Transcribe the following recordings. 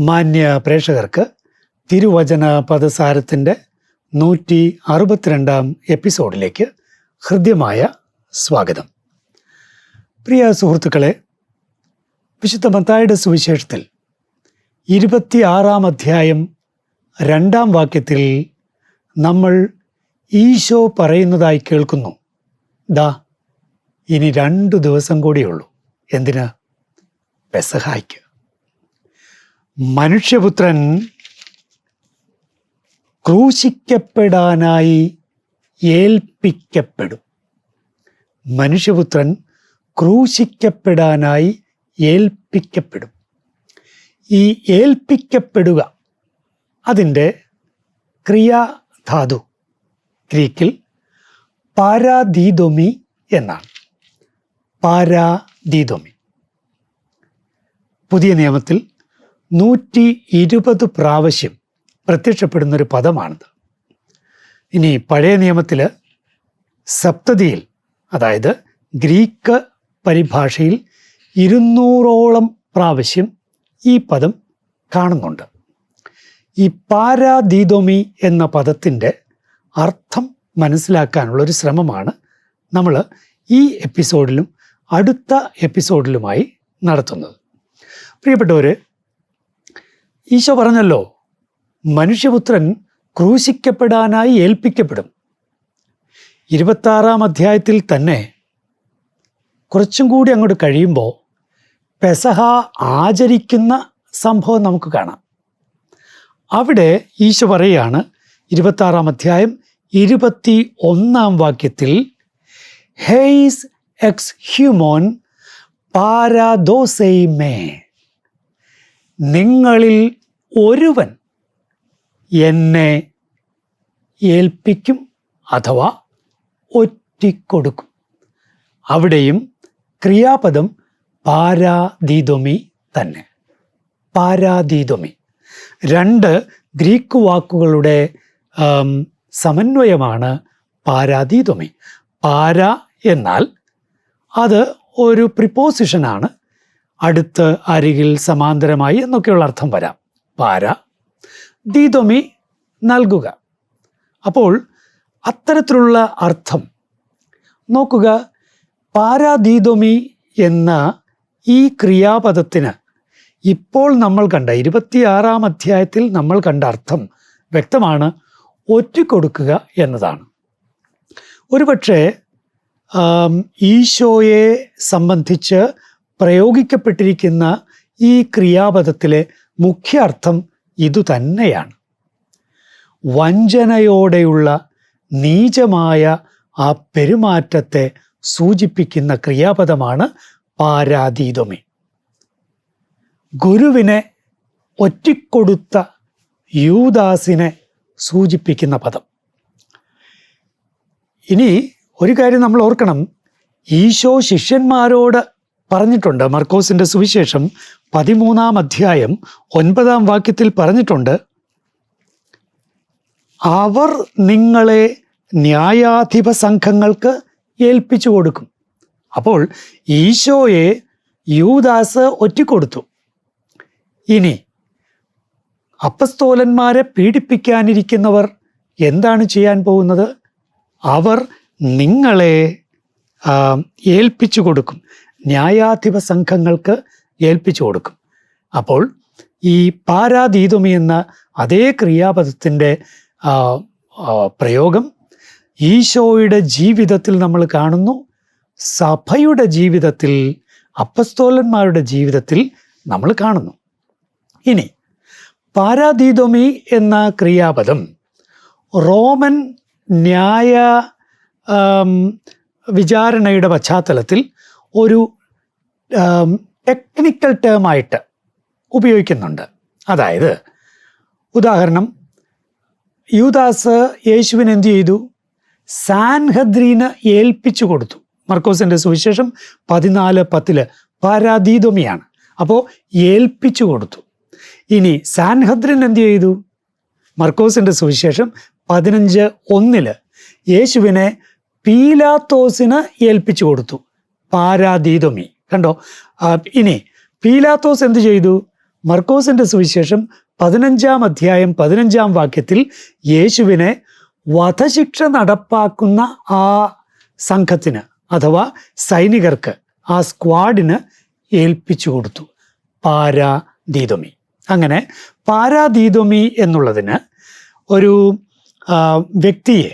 മാന്യ പ്രേക്ഷകർക്ക് തിരുവചന പദസാരത്തിന്റെ നൂറ്റി അറുപത്തിരണ്ടാം എപ്പിസോഡിലേക്ക് ഹൃദ്യമായ സ്വാഗതം. പ്രിയ സുഹൃത്തുക്കളെ വിശുദ്ധ മത്തായുടെ സുവിശേഷത്തിൽ ഇരുപത്തിയാറാം അധ്യായം രണ്ടാം വാക്യത്തിൽ നമ്മൾ ഈശോ പറയുന്നതായി കേൾക്കുന്നു. ദാ ഇനി രണ്ടു ദിവസം കൂടിയുള്ളൂ എന്തിനാ? പെസഹായ്ക്ക്. മനുഷ്യപുത്രൻ ക്രൂശിക്കപ്പെടാനായി ഏൽപ്പിക്കപ്പെടും. മനുഷ്യപുത്രൻ ക്രൂശിക്കപ്പെടാനായി ഏൽപ്പിക്കപ്പെടും. ഈ ഏൽപ്പിക്കപ്പെടുക അതിന്റെ ക്രിയാധാതു ഗ്രീക്കിൽ പാരാദീതൊമി എന്നാണ്. പാരാദീതൊമി പുതിയ നിയമത്തിൽ നൂറ്റി ഇരുപത് പ്രാവശ്യം പ്രത്യക്ഷപ്പെടുന്നൊരു പദമാണിത്. ഇനി പഴയ നിയമത്തിൽ സപ്തതിയിൽ അതായത് ഗ്രീക്ക് പരിഭാഷയിൽ ഇരുന്നൂറോളം പ്രാവശ്യം ഈ പദം കാണുന്നുണ്ട്. ഈ പാരാദീതോമി എന്ന പദത്തിന്റെ അർത്ഥം മനസ്സിലാക്കാനുള്ള ഒരു ശ്രമമാണ് നമ്മൾ ഈ എപ്പിസോഡിലും അടുത്ത എപ്പിസോഡിലുമായി നടത്തുന്നത്. പ്രിയപ്പെട്ടവര് ഈശോ പറഞ്ഞല്ലോ മനുഷ്യപുത്രൻ ക്രൂശിക്കപ്പെടാനായി ഏൽപ്പിക്കപ്പെടും. ഇരുപത്താറാം അധ്യായത്തിൽ തന്നെ കുറച്ചും കൂടി അങ്ങോട്ട് കഴിയുമ്പോൾ പെസഹ ആചരിക്കുന്ന സംഭവം നമുക്ക് കാണാം. അവിടെ ഈശോ പറയുകയാണ് ഇരുപത്താറാം അധ്യായം ഇരുപത്തി ഒന്നാം വാക്യത്തിൽ ഹെയ്സ് എക്സ് ഹ്യൂമോൻ പാരാദോസെയ്മേ നിങ്ങളിൽ ഒരുവൻ എന്നെ ഏൽപ്പിക്കും അഥവാ ഒറ്റിക്കൊടുക്കും. അവിടെയും ക്രിയാപദം പാരാദീതൊമി തന്നെ. പാരാദീതൊമി രണ്ട് ഗ്രീക്ക് വാക്കുകളുടെ സമന്വയമാണ് പാരാദീതൊമി പാര എന്നാൽ അത് ഒരു പ്രിപ്പോസിഷനാണ്. അടുത്ത് അരികിൽ സമാന്തരമായി എന്നൊക്കെയുള്ള അർത്ഥം വരാം. പാര. ദീതൊമി നൽകുക. അപ്പോൾ അത്തരത്തിലുള്ള അർത്ഥം. നോക്കുക. പാരാദീതൊമി എന്ന ഈ ക്രിയാപദത്തിന് ഇപ്പോൾ നമ്മൾ കണ്ട ഇരുപത്തിയാറാം അധ്യായത്തിൽ നമ്മൾ കണ്ട അർത്ഥം വ്യക്തമാണ്. ഒറ്റിക്കൊടുക്കുക എന്നതാണ്. ഒരുപക്ഷെ ഈശോയെ സംബന്ധിച്ച് പ്രയോഗിക്കപ്പെട്ടിരിക്കുന്ന ഈ ക്രിയാപദത്തിലെ മുഖ്യ അർത്ഥം ഇതുതന്നെയാണ്. വഞ്ചനയോടെയുള്ള നീചമായ ആ പെരുമാറ്റത്തെ സൂചിപ്പിക്കുന്ന ക്രിയാപദമാണ് പാരാതീതമി ഗുരുവിനെ ഒറ്റിക്കൊടുത്ത യൂദാസിനെ സൂചിപ്പിക്കുന്ന പദം. ഇനി ഒരു കാര്യം നമ്മൾ ഓർക്കണം. ഈശോ ശിഷ്യന്മാരോട് പറഞ്ഞിട്ടുണ്ട്. മർക്കോസിന്റെ സുവിശേഷം പതിമൂന്നാം അധ്യായം ഒൻപതാം വാക്യത്തിൽ പറഞ്ഞിട്ടുണ്ട്. അവർ നിങ്ങളെ ന്യായാധിപ സംഘങ്ങൾക്ക് ഏൽപ്പിച്ചു കൊടുക്കും. അപ്പോൾ ഈശോയെ യൂദാസ് ഒറ്റിക്കൊടുത്തു. ഇനി അപ്പസ്തോലന്മാരെ പീഡിപ്പിക്കാനിരിക്കുന്നവർ എന്താണ് ചെയ്യാൻ പോകുന്നത്? അവർ നിങ്ങളെ ഏൽപ്പിച്ചു കൊടുക്കും. ന്യായാധിപ സംഘങ്ങൾക്ക് ഏൽപ്പിച്ചു കൊടുക്കും. അപ്പോൾ ഈ പാരാദീതുമി എന്ന അതേ ക്രിയാപദത്തിന്റെ പ്രയോഗം ഈശോയുടെ ജീവിതത്തിൽ നമ്മൾ കാണുന്നു സഭയുടെ ജീവിതത്തിൽ അപ്പസ്തോലന്മാരുടെ ജീവിതത്തിൽ നമ്മൾ കാണുന്നു. ഇനി പാരാദീതൊമി എന്ന ക്രിയാപദം റോമൻ ന്യായ വിചാരണയുടെ പശ്ചാത്തലത്തിൽ ഒരു ടെക്നിക്കൽ ടേമായിട്ട് ഉപയോഗിക്കുന്നുണ്ട്. അതായത് ഉദാഹരണം യൂദാസ് യേശുവിന് എന്തു ചെയ്തു? സാൻഹദ്രീന് ഏൽപ്പിച്ചു കൊടുത്തു. മർക്കോസിന്റെ സുവിശേഷം പതിനാല് പത്തിൽ പരാതീതമിയാണ് അപ്പോൾ ഏൽപ്പിച്ചു കൊടുത്തു. ഇനി സാൻഹദ്രിൻ എന്തു ചെയ്തു? മർക്കോസിന്റെ സുവിശേഷം പതിനഞ്ച് ഒന്നിൽ യേശുവിനെ പീലാത്തോസിന് ഏൽപ്പിച്ചു കൊടുത്തു. പാരാതീതമി കണ്ടോ? ഇനി പീലാത്തോസ് എന്ത് ചെയ്തു? മർക്കോസിന്റെ സുവിശേഷം പതിനഞ്ചാം അധ്യായം പതിനഞ്ചാം വാക്യത്തിൽ യേശുവിനെ വധശിക്ഷ നടപ്പാക്കുന്ന ആ സംഘത്തിന് അഥവാ സൈനികർക്ക് ആ സ്ക്വാഡിന് ഏൽപ്പിച്ചു കൊടുത്തു. പാരാദീതമി അങ്ങനെ പാരാദീതമി എന്നുള്ളതിന് ഒരു വ്യക്തിയെ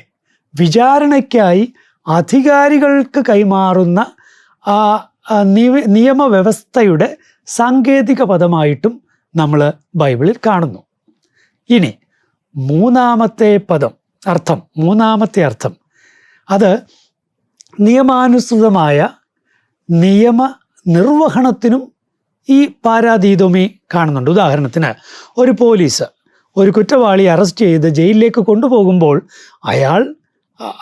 വിചാരണയ്ക്കായി അധികാരികൾക്ക് കൈമാറുന്ന നിയമവ്യവസ്ഥയുടെ സാങ്കേതിക പദമായിട്ടും നമ്മൾ ബൈബിളിൽ കാണുന്നു. ഇനി മൂന്നാമത്തെ പദം അർത്ഥം മൂന്നാമത്തെ അർത്ഥം. അത് നിയമാനുസൃതമായ നിയമ നിർവഹണത്തിനും ഈ പാരാതീതോമി കാണുന്നുണ്ട്. ഉദാഹരണത്തിന് ഒരു പോലീസ് ഒരു കുറ്റവാളി അറസ്റ്റ് ചെയ്ത് ജയിലിലേക്ക് കൊണ്ടുപോകുമ്പോൾ അയാൾ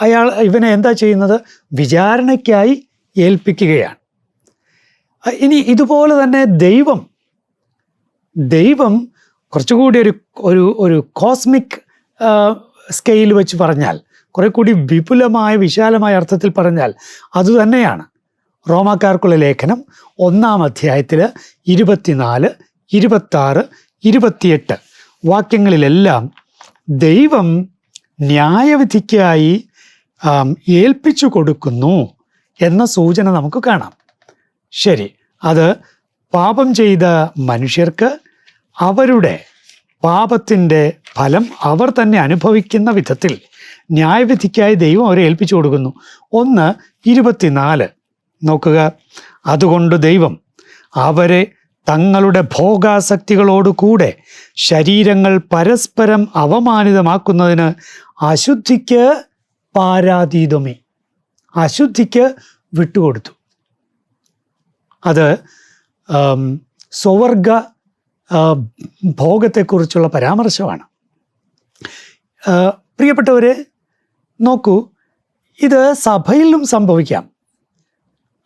അയാൾ ഇവനെ എന്താ ചെയ്യുന്നത്? വിചാരണയ്ക്കായി ഏൽപ്പിക്കുകയാണ്. ഇനി ഇതുപോലെ തന്നെ ദൈവം ദൈവം കുറച്ചുകൂടി ഒരു ഒരു ഒരു കോസ്മിക് സ്കെയിൽ വെച്ച് പറഞ്ഞാൽ കുറെ കൂടി വിപുലമായ വിശാലമായ അർത്ഥത്തിൽ പറഞ്ഞാൽ അതുതന്നെയാണ് റോമാക്കാർക്കുള്ള ലേഖനം ഒന്നാം അധ്യായത്തിൽ ഇരുപത്തിനാല് ഇരുപത്താറ് ഇരുപത്തിയെട്ട് വാക്യങ്ങളിലെല്ലാം ദൈവം ന്യായവിധിക്കായി ഏൽപ്പിച്ചു കൊടുക്കുന്നു. എന്ന സൂചന നമുക്ക് കാണാം. ശരി അത് പാപം ചെയ്ത മനുഷ്യർക്ക് അവരുടെ പാപത്തിന്റെ ഫലം അവർ തന്നെ അനുഭവിക്കുന്ന വിധത്തിൽ ന്യായവിധിക്കായി ദൈവം അവരെ ഏൽപ്പിച്ചു കൊടുക്കുന്നു. ഒന്ന് ഇരുപത്തിനാല്. നോക്കുക. അതുകൊണ്ട് ദൈവം അവരെ തങ്ങളുടെ ഭോഗാസക്തികളോടുകൂടെ ശരീരങ്ങൾ പരസ്പരം അവമാനിതമാക്കുന്നതിന് അശുദ്ധിക്ക് പാരാതീതമേ. അശുദ്ധിക്ക് വിട്ടുകൊടുത്തു. അത് സ്വവർഗ ഭോഗത്തെക്കുറിച്ചുള്ള പരാമർശമാണ്. പ്രിയപ്പെട്ടവരെ നോക്കൂ ഇത് സഭയിലും സംഭവിക്കാം.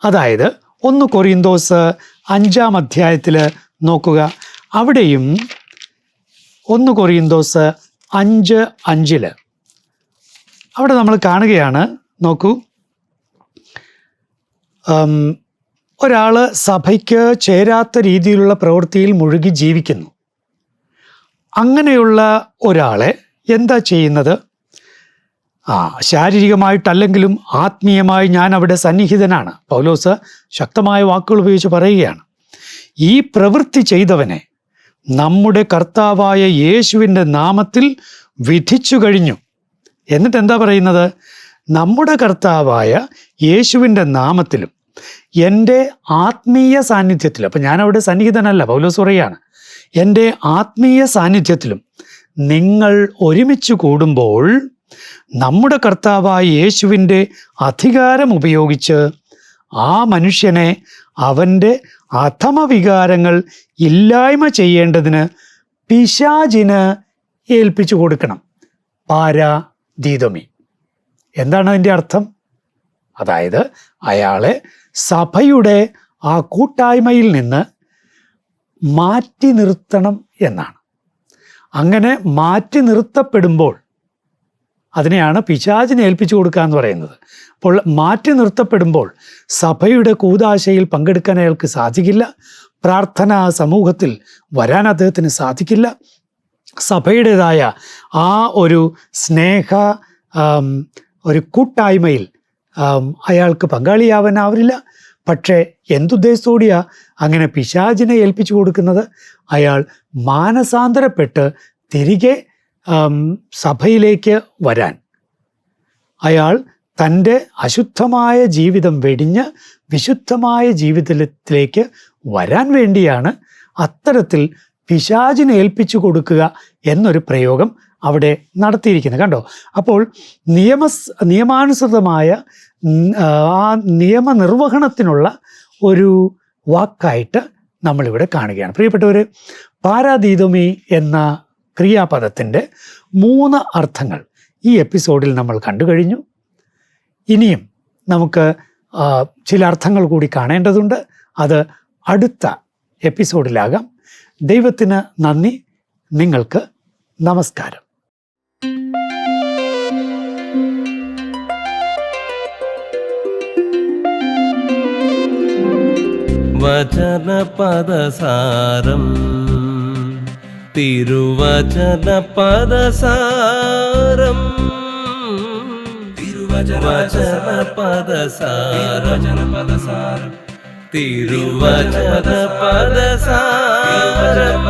അതായത് ഒന്ന് കൊറിയന്തോസ് അഞ്ചാം അധ്യായത്തിൽ നോക്കുക. അവിടെയും ഒന്ന് കൊറിയന്തോസ് അഞ്ച് അഞ്ചിൽ. അവിടെ നമ്മൾ കാണുകയാണ് നോക്കൂ ഉം, ഒരാൾ സഭയ്ക്ക് ചേരാത്ത രീതിയിലുള്ള പ്രവൃത്തിയിൽ മുഴുകി ജീവിക്കുന്നു. അങ്ങനെയുള്ള ഒരാളെ എന്താ ചെയ്യുന്നത്? ആ ശാരീരികമായിട്ടല്ലെങ്കിലും ആത്മീയമായി ഞാൻ അവിടെ സന്നിഹിതനാണ്. പൗലോസ് ശക്തമായ വാക്കുകൾ ഉപയോഗിച്ച് പറയുകയാണ്. ഈ പ്രവൃത്തി ചെയ്തവനെ നമ്മുടെ കർത്താവായ യേശുവിന്റെ നാമത്തിൽ വിധിച്ചു കഴിഞ്ഞു. എന്നിട്ട് എന്താ പറയുന്നത്? നമ്മുടെ കർത്താവായ യേശുവിന്റെ നാമത്തിലും എന്റെ ആത്മീയ സാന്നിധ്യത്തിൽ അപ്പം അവിടെ സന്നിഹിതനല്ല പൗലോസ് പറയുകയാണ്. എന്റെ ആത്മീയ സാന്നിധ്യത്തിലും നിങ്ങൾ ഒരുമിച്ച് കൂടുമ്പോൾ നമ്മുടെ കർത്താവായ യേശുവിന്റെ അധികാരം ഉപയോഗിച്ച് ആ മനുഷ്യനെ അവന്റെ അധമവികാരങ്ങൾ ഇല്ലായ്മ ചെയ്യേണ്ടതിന് പിശാചിന് ഏൽപ്പിച്ചു കൊടുക്കണം. പാരാതീതമി എന്താണ് അതിന്റെ അർത്ഥം? അതായത് അയാളെ സഭയുടെ ആ കൂട്ടായ്മയിൽ നിന്ന് മാറ്റി നിർത്തണം എന്നാണ്. അങ്ങനെ മാറ്റി നിർത്തപ്പെടുമ്പോൾ അതിനെയാണ് പിശാചിനെ ഏൽപ്പിച്ചു കൊടുക്കുക എന്ന് പറയുന്നത്. അപ്പോൾ മാറ്റി നിർത്തപ്പെടുമ്പോൾ സഭയുടെ കൂതാശയിൽ പങ്കെടുക്കാൻ അയാൾക്ക് സാധിക്കില്ല. പ്രാർത്ഥനാ സമൂഹത്തിൽ വരാൻ അദ്ദേഹത്തിന് സാധിക്കില്ല. സഭയുടേതായ ആ ഒരു സ്നേഹ ഒരു കൂട്ടായ്മയിൽ അയാൾക്ക് പങ്കാളിയാവാനാവില്ല പക്ഷേ എന്തുദ്ദേശത്തോടെയാ അങ്ങനെ പിശാചിനെ ഏൽപ്പിച്ചു കൊടുക്കുന്നത്? അയാൾ മാനസാന്തരപ്പെട്ട് തിരികെ സഭയിലേക്ക് വരാൻ. അയാൾ തന്റെ അശുദ്ധമായ ജീവിതം വെടിഞ്ഞ് വിശുദ്ധമായ ജീവിതത്തിലേക്ക് വരാൻ വേണ്ടിയാണ് അത്തരത്തിൽ പിശാചിനേൽപ്പിച്ചു കൊടുക്കുക എന്നൊരു പ്രയോഗം അവിടെ നടത്തിയിരിക്കുന്നത്. കണ്ടോ? അപ്പോൾ നിയമ നിയമാനുസൃതമായ ആ നിയമനിർവഹണത്തിനുള്ള ഒരു വാക്കായിട്ട് നമ്മളിവിടെ കാണുകയാണ്. പ്രിയപ്പെട്ടവർ പാരാദീതമി എന്ന ക്രിയാപദത്തിന്റെ മൂന്ന് അർത്ഥങ്ങൾ ഈ എപ്പിസോഡിൽ നമ്മൾ കണ്ടു കഴിഞ്ഞു. ഇനിയും നമുക്ക് ചില അർത്ഥങ്ങൾ കൂടി കാണേണ്ടതുണ്ട്. അത് അടുത്ത എപ്പിസോഡിലാകാം. ദൈവത്തിന് നന്ദി. നിങ്ങൾക്ക് നമസ്കാരം. వచన పదసారం తిరువచన పదసారం తిరువచన పదసారం తిరువచన పదసారం